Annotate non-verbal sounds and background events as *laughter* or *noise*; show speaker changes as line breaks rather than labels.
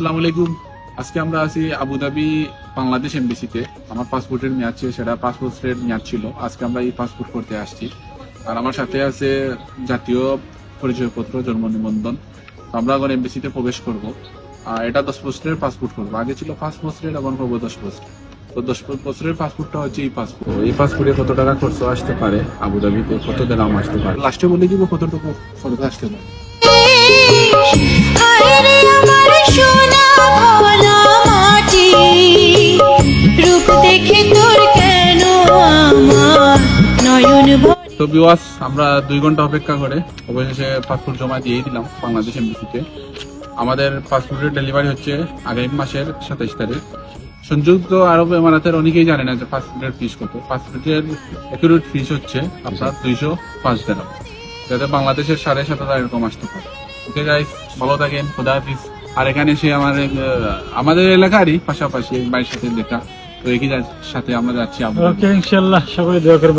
আসসালামু আলাইকুম। আজকে আমরা আছি আবুধাবি বাংলাদেশ এমবিসিতে আমার পাসপোর্টের মেয়াদ ছিল সেটা পাসপোর্টের মেয়াদ ছিল। আজকে আমরা এই পাসপোর্ট করতে আসছি। আর আমার সাথে আছে জাতীয় পরিচয়পত্র জন্ম নিবন্ধন। তো আমরা এখন এমবিসিতে প্রবেশ করব। আর এটা দশ বছরের পাসপোর্ট করব। আগে ছিল পাঁচ বছরের এবং করব দশ বছর। তো দশ বছরের পাসপোর্টটা হচ্ছে এই পাসপোর্ট। এই পাসপোর্টে কত টাকা খরচ আসতে পারে? আবুধাবিতে কত দিলাম আসতে পারে? লাস্টে বলে দিব কতটুকু খরচ আসতে পারে। *laughs* তো বিওয়াস আমরা দুই ঘণ্টা অপেক্ষা করে। অবশেষে পাসপোর্ট জমা দিয়েই দিলাম বাংলাদেশ এমবিসিতে। আমাদের পাসপোর্টের ডেলিভারি হচ্ছে আগামী মাসের সাতাইশ তারিখ। সংযুক্ত আরব এমারাতের অনেকেই জানে না যে পাসপোর্টের ফিস কত। পাসপোর্টের একুরেট ফিস হচ্ছে আপনার দুইশো পাঁচ দিন যাতে বাংলাদেশের সাড়ে সাত হাজার এরকম আসতে পারে। ওকে গাইস ভালো থাকেন। খোদা হাফিজ। আর এখানে সে আমার আমাদের এলাকারই পাশাপাশি ভাইয়ের সাথে দেখা তো একই সাথে আমরা যাচ্ছি
ওকে ইনশাল্লাহ সকলে দোয়া